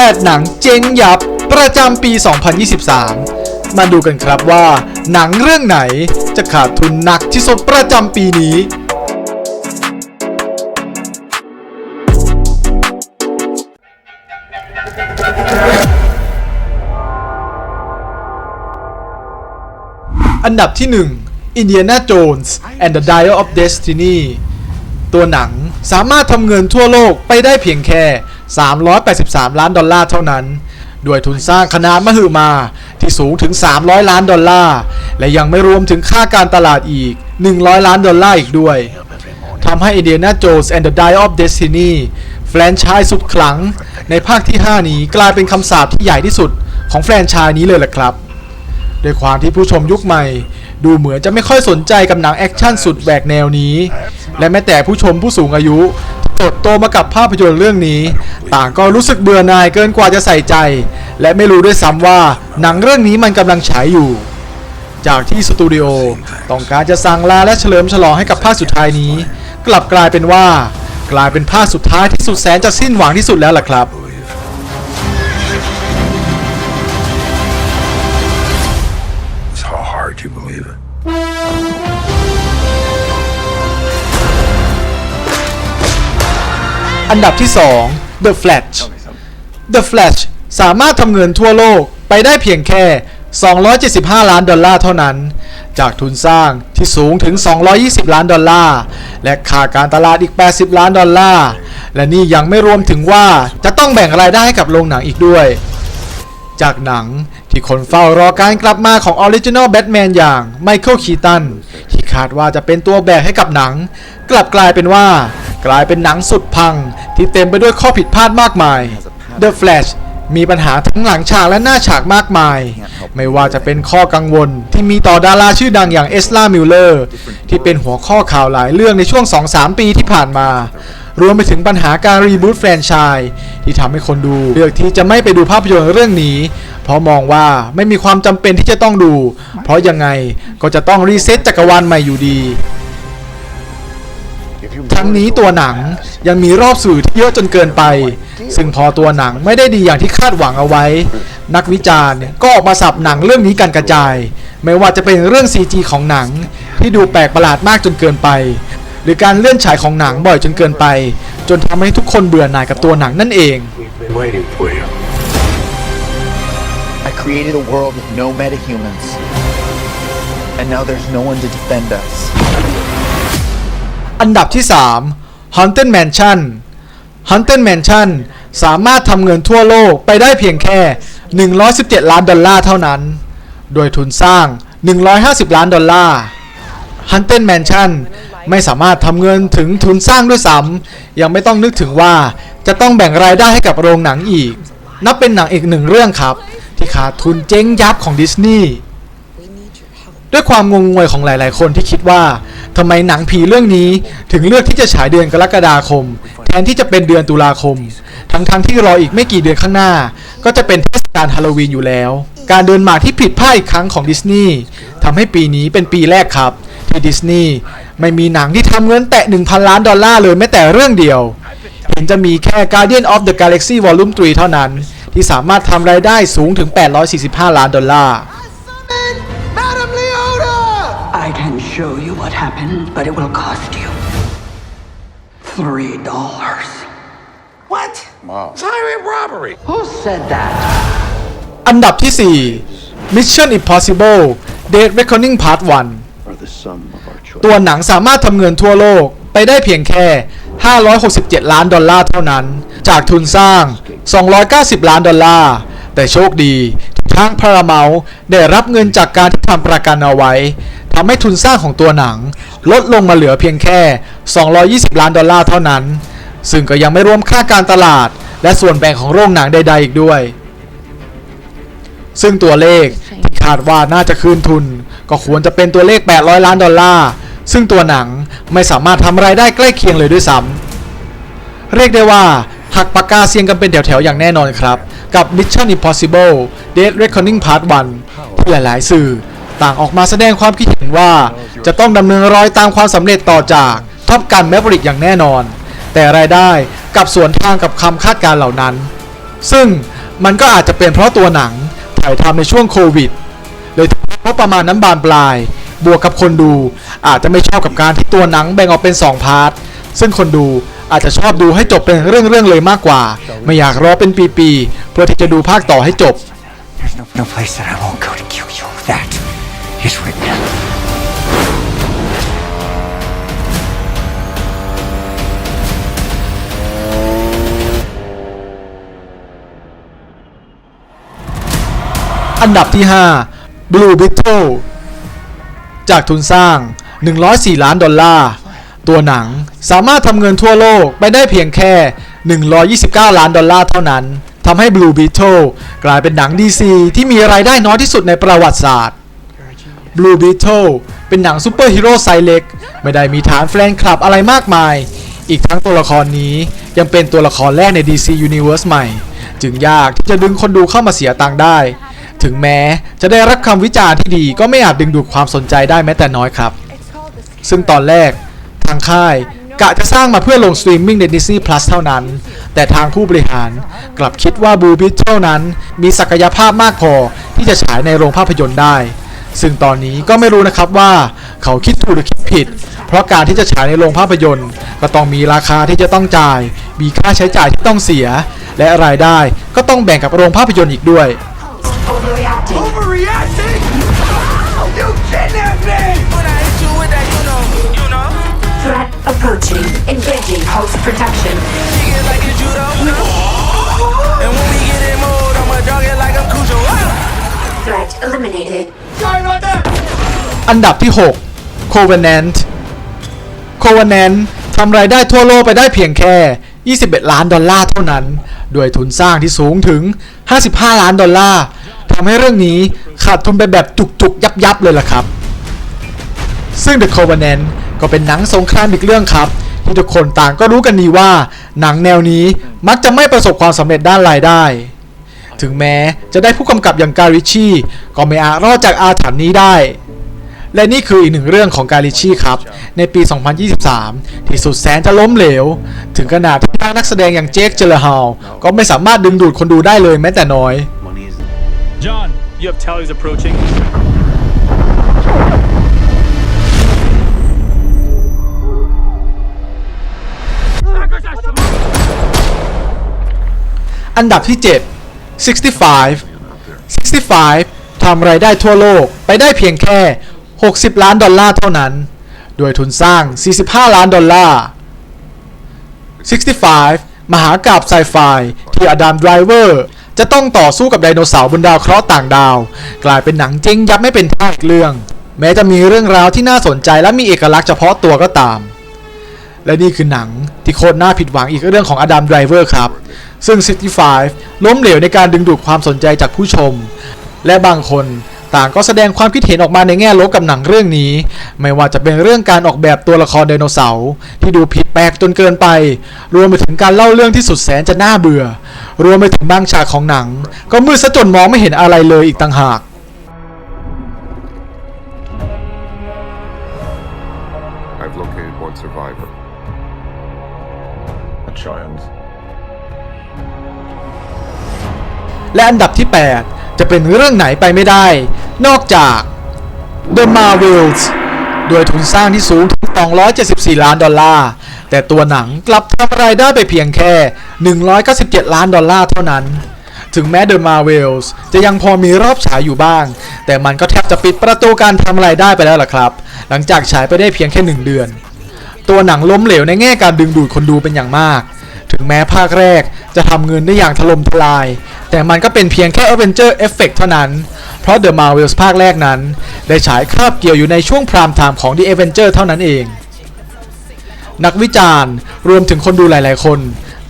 8 หนังเจ๊งยับ ประจำปี 2023 มาดูกันครับว่า หนังเรื่องไหนจะขาดทุนหนักที่สุดประจำปีนี้ อันดับที่ 1 Indiana Jones and the Dial of Destiny ตัวหนัง สามารถทำเงินทั่วโลกไปได้เพียงแค่ 383 ล้านดอลลาร์เท่านั้น ด้วยทุนสร้างขนาดมหึมาที่สูงถึง 300 ล้านดอลลาร์ และยังไม่รวมถึงค่าการตลาดอีก 100 ล้านดอลลาร์อีกด้วยทำให้ Indiana Jones and the Dial of Destiny แฟรนไชส์สุดขลัง ในภาคที่ 5 นี้กลายเป็นคำสาปที่ใหญ่ที่สุดของแฟรนไชส์นี้เลยแหละครับด้วยความที่ผู้ชมยุคใหม่ ดูเหมือนจะไม่ค่อยสนใจกับหนังแอคชั่นสุดแหวกแนวนี้ และแม้แต่ผู้ชมผู้สูงอายุเติบโตมากับภาพยนตร์เรื่องนี้ ต่างก็รู้สึกเบื่อหน่ายเกินกว่าจะใส่ใจ และไม่รู้ด้วยซ้ำว่าหนังเรื่องนี้มันกำลังฉายอยู่ จากที่สตูดิโอต้องการจะสั่งลาและเฉลิมฉลองให้กับภาคสุดท้ายนี้ กลับกลายเป็นว่า กลายเป็นภาคสุดท้ายที่สุดแสนจะสิ้นหวังที่สุดแล้วล่ะครับ อันดับที่ 2 The Flash The Flash สามารถทำเงินทั่วโลกไปได้เพียงแค่ 275 ล้านดอลลาร์เท่านั้น จากทุนสร้างที่สูงถึง 220 ล้านดอลลาร์ และค่าการตลาดอีก 80 ล้านดอลลาร์ และนี่ยังไม่รวมถึงว่าจะต้องแบ่งรายได้ให้กับโรงหนังอีกด้วย จากหนังที่คนเฝ้ารอการกลับมาของออริจินอลแบทแมนอย่างไมเคิลคีตันที่คาดว่าจะเป็นตัวแบกให้กับหนัง กลับกลายเป็นว่า กลายเป็นหนังสุดพังที่เต็มไปด้วยข้อผิดพลาดมากมาย The Flash มีปัญหาทั้งหลังฉากและหน้าฉากมากมาย ไม่ว่าจะเป็นข้อกังวลที่มีต่อดาราชื่อดังอย่างเอสลามิลเลอร์ ที่เป็นหัวข้อข่าวหลายเรื่องในช่วง 2-3 ปีที่ผ่านมา รวมไปถึงปัญหาการรีบูตแฟรนไชส์ที่ทำให้คนดู เลือกที่จะไม่ไปดูภาพยนตร์เรื่องนี้ เพราะมองว่าไม่มีความจำเป็นที่จะต้องดู เพราะยังไงก็จะต้องรีเซ็ตจักรวาลใหม่อยู่ดี ทั้งนี้ตัวหนังยังมีรอบสื่อที่เยอะจนเกินไป ซึ่งพอตัวหนังไม่ได้ดีอย่างที่คาดหวังเอาไว้ นักวิจารณ์ก็ออกมาสับหนังเรื่องนี้กันกระจาย ไม่ว่าจะเป็นเรื่อง CG ของหนัง ที่ดูแปลกประหลาดมากจนเกินไป หรือการเลื่อนฉายของหนังบ่อยจนเกินไป จนทำให้ทุกคนเบื่อหน่ายกับตัวหนังนั่นเอง I created a world with no metahumans. And now there's no one to defend us. อันดับที่ 3 Haunted Mansion Haunted Mansion สามารถทำเงินทั่วโลกไปได้เพียงแค่ 117 ล้านดอลลาร์เท่านั้น โดยทุนสร้าง 150 ล้านดอลลาร์ Haunted Mansion ไม่สามารถทำเงินถึงทุนสร้างด้วยซ้ำยังไม่ต้องนึกถึงว่าจะต้องแบ่งรายได้ให้กับโรงหนังอีก นับเป็นหนังอีกหนึ่งเรื่องครับ ที่ขาดทุนเจ๊งยับของดิสนีย์ ด้วยความงงงวยของหลายๆ คนที่คิดว่าทำไมหนังผีเรื่องนี้ถึงเลือกที่จะฉายเดือนกรกฎาคม แทนที่จะเป็นเดือนตุลาคม ทั้งๆทที่รออีกไม่กี่เดือนข้างหน้า ก็จะเป็นเทศกาลฮาโลวีนอยู่แล้ว การเดินหมากที่ผิดพลาดอีกครั้งของดิสนีย์ทำให้ปีนี้เป็นปีแรกครับ ที่ดิสนีย์ไม่มีหนังที่ทำเงินแตะ 1,000 ล้านดอลลาร์เลยแม้แต่เรื่องเดียว เห็นจะมีแค่ Guardian of the Galaxy Volume 3 เท่านั้น ที่สามารถทำรายได้สูงถึง 845 ล้านดอลลาร์ show you what happened, but it will cost you three dollars. What? Wow. It's highway robbery. Who said that? อันดับที่ 4 Mission Impossible Dead Reckoning Part 1 Or the sum of our choice. ตัวหนังสามารถทำเงินทั่วโลกไปได้เพียงแค่ 567 ล้านดอลลาร์เท่านั้น จากทุนสร้าง 290 ล้านดอลลาร์ แต่โชคดี ทาง Paramount ได้รับเงินจากการที่ทำประกันเอาไว้ทำให้ทุนสร้างของตัวหนัง ลดลงมาเหลือเพียงแค่ 220 ล้านดอลลาร์เท่านั้น ซึ่งก็ยังไม่รวมค่าการตลาด และส่วนแบ่งของโรงหนังใดๆอีกด้วย ซึ่งตัวเลขที่คาดว่าน่าจะคืนทุน ก็ควรจะเป็นตัวเลข 800 ล้านดอลลาร์ซึ่งตัวหนังไม่สามารถทำรายได้ใกล้เคียงเลยด้วยซ้ำเรียกได้ว่าหักปากกาเซียงกันเป็นแถวๆอย่างแน่นอนครับ กับ Mission Impossible Dead Reckoning Part 1 ที่หลาย ๆ สื่อ ต่างออกมาแสดงความคิดเห็นว่า จะต้องดำเนินรอยตามความสำเร็จต่อจากท็อปกันแม v ริกอย่างแน่นอน แต่รายได้กับสวนทางกับคำคาดการเหล่านั้น ซึ่งมันก็อาจจะเป็นเพราะตัวหนังถ่ายทำในช่วงโควิด เลยทำให้งบประมาณนั้นบานปลาย บวกกับคนดูอาจจะไม่ชอบกับการที่ตัวหนังแบ่งออกเป็น 2 พาร์ท ซึ่งคนดูอาจจะชอบดูให้จบเป็นเรื่องๆเลยมากกว่า ไม่อยากรอเป็นปีๆเพื่อที่จะดูภาคต่อให้จบ There's no, no place that I won't go to kill you. That is written. อันดับที่ 5 Blue Beetle จากทุนสร้าง 104 ล้านดอลลาร์ ตัวหนังสามารถทำเงินทั่วโลกไปได้เพียงแค่ 129 ล้านดอลลาร์เท่านั้นทำให้ Blue Beetle กลายเป็นหนัง DC ที่มีรายได้น้อยที่สุดในประวัติศาสตร์ Blue Beetle เป็นหนังซูเปอร์ฮีโร่ไซเล็ก ไม่ได้มีฐานแฟนคลับอะไรมากมาย อีกทั้งตัวละครนี้ยังเป็นตัวละครแรกใน DC Universe ใหม่ จึงยากที่จะดึงคนดูเข้ามาเสียตังค์ได้ ถึงแม้จะได้รับคำวิจารณ์ที่ดีก็ไม่อาจดึงดูดความสนใจได้แม้แต่น้อยครับ ซึ่งตอนแรก ทางค่ายกะจะสร้างมาเพื่อลงสตรีมมิ่งใน Disney Plus เท่านั้น แต่ทางผู้บริหารกลับคิดว่า Blue Beetle นั้น มีศักยภาพมากพอที่จะฉายในโรงภาพยนตร์ได้ ซึ่งตอนนี้ก็ไม่รู้นะครับว่าเขาคิดถูกหรือคิดผิด เพราะการที่จะฉายในโรงภาพยนตร์ ก็ต้องมีราคาที่จะต้องจ่าย มีค่าใช้จ่ายที่ต้องเสีย และรายได้ก็ต้องแบ่งกับโรงภาพยนตร์อีกด้วย Overreacting. Overreacting? You kidnapped me! When I hit you with that, you know. Threat approaching. Engaging host protection. Kick it like it's judo. And when we get in mode, I'ma jog it like I'm Cujo. Threat eliminated. อันดับที่ 6 Covenant Covenant ทำรายได้ทั่วโลกไปได้เพียงแค่ 21 ล้านดอลลาร์เท่านั้น ด้วยทุนสร้างที่สูงถึง 55 ล้านดอลลาร์ทำให้เรื่องนี้ขาดทุนไปแบบจุกๆ ยับๆ เลยล่ะครับ ซึ่ง The Covenant ก็เป็นหนังสงครามอีกเรื่องครับ ที่ทุกคนต่างก็รู้กันดีว่า หนังแนวนี้มักจะไม่ประสบความสำเร็จด้านรายได้ ถึงแม้จะได้ผู้กำกับอย่างการิชี่ก็ไม่อาจรอดจากอาถรรพ์นี้ได้ และนี่คืออีกหนึ่งเรื่องของการิชี่ครับ ในปี 2023 ที่สุดแสนจะล้มเหลว ถึงขนาดที่ทางนักแสดงอย่างเจคเจลฮาลก็ไม่สามารถดึงดูดคนดูได้เลยแม้แต่น้อย John, you have tallies approaching. อันดับที่ 7 65 65ทำรายได้ทั่วโลกไปได้เพียงแค่ 60 ล้านดอลลาร์เท่านั้น โดยทุนสร้าง 45 ล้านดอลลาร์ 65 มหากาบไซไฟที่อดัมไดรเวอร์จะต้องต่อสู้กับไดโนเสาร์บนดาวเคราะห์ต่างดาว กลายเป็นหนังเจ๊งยับไม่เป็นท่าอีกเรื่อง แม้จะมีเรื่องราวที่น่าสนใจและมีเอกลักษณ์เฉพาะตัวก็ตาม และนี่คือหนังที่โคตรน่าผิดหวังอีกเรื่องของอดัมไดรเวอร์ครับ ซึ่ง 65 ล้มเหลวในการดึงดูดความสนใจจากผู้ชม และบางคนต่างก็แสดงความคิดเห็นออกมาในแง่ลบกับหนังเรื่องนี้ ไม่ว่าจะเป็นเรื่องการออกแบบตัวละครไดโนเสาร์ที่ดูผิดแปลกจนเกินไป รวมไปถึงการเล่าเรื่องที่สุดแสนจะน่าเบื่อ รวมไปถึงบางฉากของหนัง ก็มืดซะจนมองไม่เห็นอะไรเลยอีกต่างหาก I've located one survivor. A child. และอันดับที่ 8 จะเป็นเรื่องไหนไปไม่ได้ นอกจาก The Marvels ด้วยทุนสร้างที่สูงถึง 274 ล้านดอลลาร์ แต่ตัวหนังกลับทำรายได้ไปเพียงแค่ 197 ล้านดอลลาร์เท่านั้น ถึงแม้ The Marvels จะยังพอมีรอบฉายอยู่บ้าง แต่มันก็แทบจะปิดประตูการทำรายได้ไปแล้วล่ะครับ หลังจากฉายไปได้เพียงแค่ 1 เดือน ตัวหนังล้มเหลวในแง่การดึงดูดคนดูเป็นอย่างมาก ถึงแม้ภาคแรกจะทำเงินได้อย่างถล่มทลาย แต่มันก็เป็นเพียงแค่ Avenger Effect เท่านั้น เพราะ The Marvels ภาคแรกนั้น ได้ฉายคาบเกี่ยวอยู่ในช่วงพรามไทม์ของ The Avenger เท่านั้นเอง นักวิจารณ์รวมถึงคนดูหลาย ๆ คน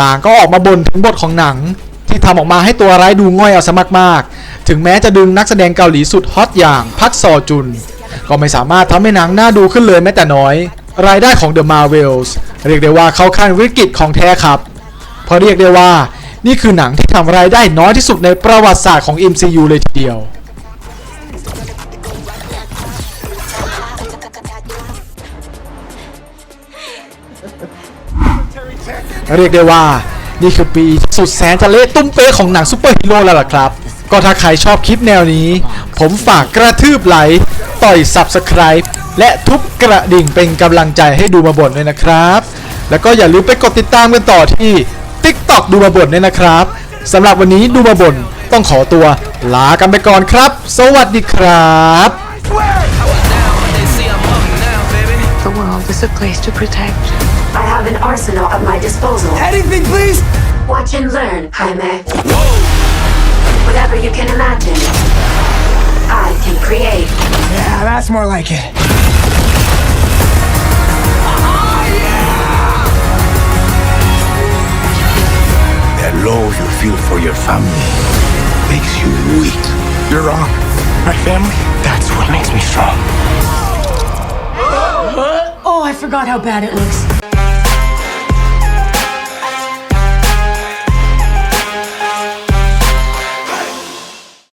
ต่างก็ออกมาบ่นถึงบทของหนัง ที่ทำออกมาให้ตัวร้ายดูง่อยเอาซะมากๆถึงแม้จะดึงนักแสดงเกาหลีสุดฮอตอย่างพักซอจุน ก็ไม่สามารถทำให้หนังน่าดูขึ้นเลยแม้แต่น้อย รายได้ของ The Marvels เรียกได้ว่าเข้าขั้นวิกฤตของแท้ครับ เพราะเรียกได้ว่านี่คือหนังที่ทำรายได้น้อยที่สุดในประวัติศาสตร์ของ MCU เลยทีเดียว เรียกได้ว่านี่คือปีสุดแสนจะเละตุ้มเป๊ะของหนังซูเปอร์ฮีโร่แล้วล่ะครับ ก็ถ้าใครชอบคลิปแนวนี้ ผมฝากกระทืบไหลค์ต่อย Subscribe และทุบกระดิ่งเป็นกำลังใจให้ดูมาบ่นด้วยนะครับ แล้วก็อย่าลืมไปกดติดตามกันต่อที่ TikTok ดูมาบ่นด้วยนะครับสำหรับวันนี้ดูมาบ่นต้องขอตัวลากันไปก่อนครับ สวัสดีครับ The world is a place to protect. I have an arsenal at my disposal. Anything, please? Watch and learn, Jaime. Whatever you can imagine, I can create. Yeah, that's more like it. That love you feel for your family makes you weak. You're wrong. My family, that's what makes me strong. Oh, I forgot how bad it looks.